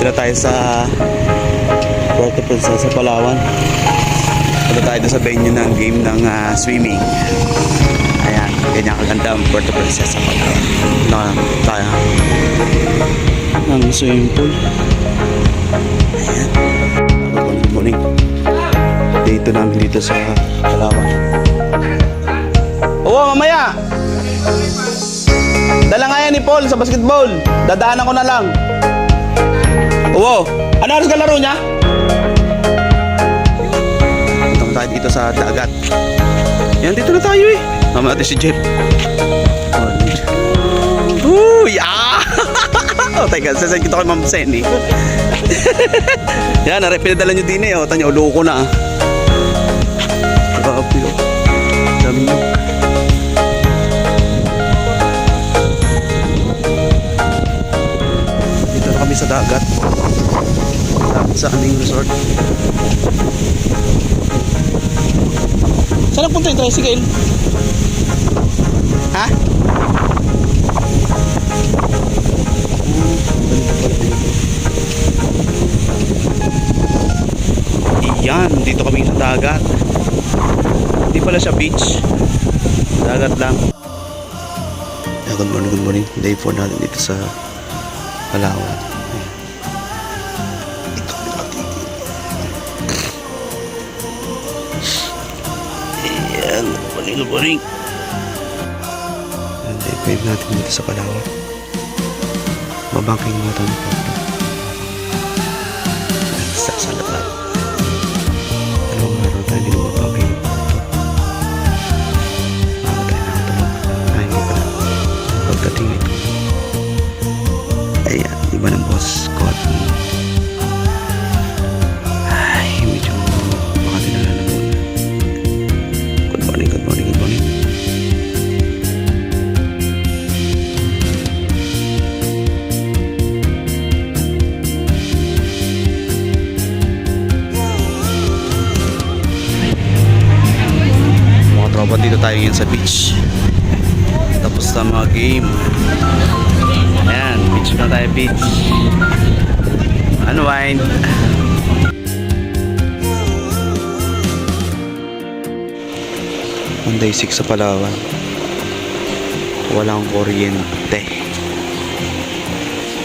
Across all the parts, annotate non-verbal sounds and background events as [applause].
Dito na tayo sa Puerto Princesa, Palawan. Punta tayo sa venue ng game ng ah, swimming. Ayan, ganyan kaganda ang Puerto Princesa, Palawan. Na tayo ng swimming pool. Ayan. Good morning. Dito namin dito sa Palawan. Oo, mamaya! Dala nga yan ni Paul sa basketball. Dadaanan ko na lang. Oo. Ano oras ka laro niya? Punta tayo dito sa dagat. Yan, dito na tayo eh. Mama natin si Jeff. Uy! Ah! [laughs] oh, teka, sasad kita kay Ma'am Sen eh. [laughs] Yan, narin pinadala nyo din eh. O, tanyo, loko na ah. Grabe oh. Dagat. Dagat sa aming resort. Saan nagpunta yung tricycle? Ha? Iyan, dito kami sa dagat. Hindi pala siya beach. Dagat lang. Good morning, good morning. Day 4 natin dito sa Palawan. Morning. Ayan, day 5 natin dito sa Palawan. Babangking natin ito. Sa salat lang. Dalawang araw tayo hindi lumabangking. Bago tayo nakatulog. Ay, hindi. Pagdating ito. Ayan, iba ng boss ko at tropa dito tayo ngayon sa beach. Tapos na mga game. Ayan, beach na tayo, beach. Unwind. On day 6 sa Palawan. Walang kuryente.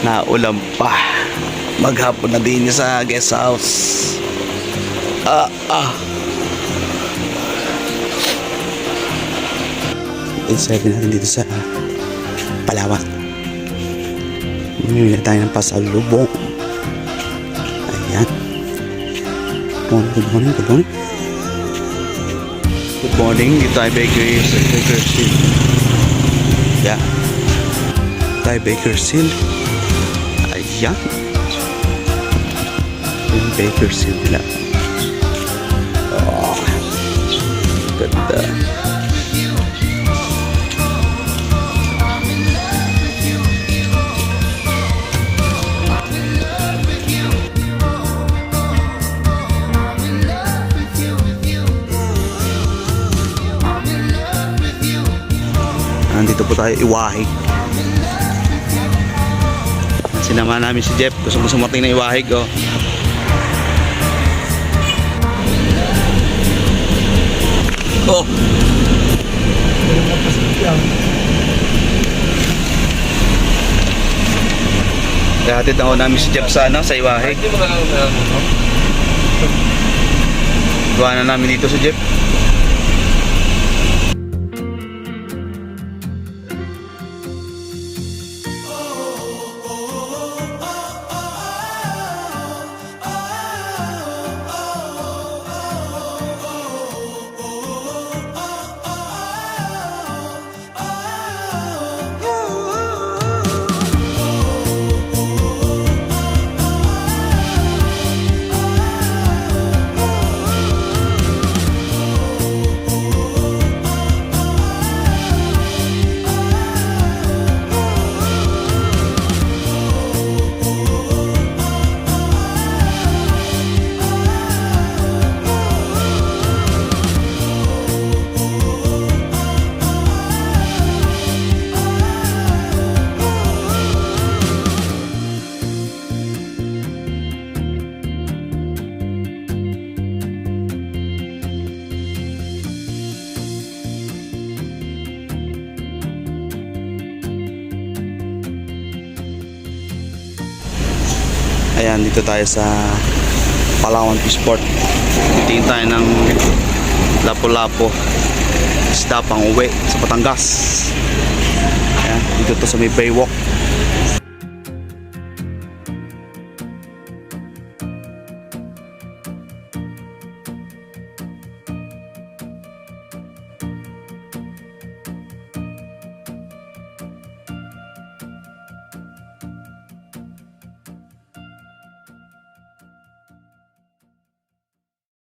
Naulam pa. Maghapon na din sa guest house. Ah, ah. Inside natin dito sa Palawan. Mamimili tayo ng pasalubong. Ayan. Good morning, good morning, good morning. Good morning, dito tayo Bakery sa Bakersfield. Yeah. Tayo Bakersfield. Ayan. Yung Bakersfield nila. Oh. Ganda. Nandito po tayo, Iwahig. Sinama namin si Jeff. Gusto mo sumating na Iwahig, oh. Oh! Dahatid ako namin si Jeff sa, ano, sa Iwahig. Gawa na namin dito si Jeff. Ayan, dito tayo sa Palawan Fish Port. Titingin tayo ng lapo-lapo. Isda pang uwi sa Batangas. Ayan, dito to sa may Baywalk.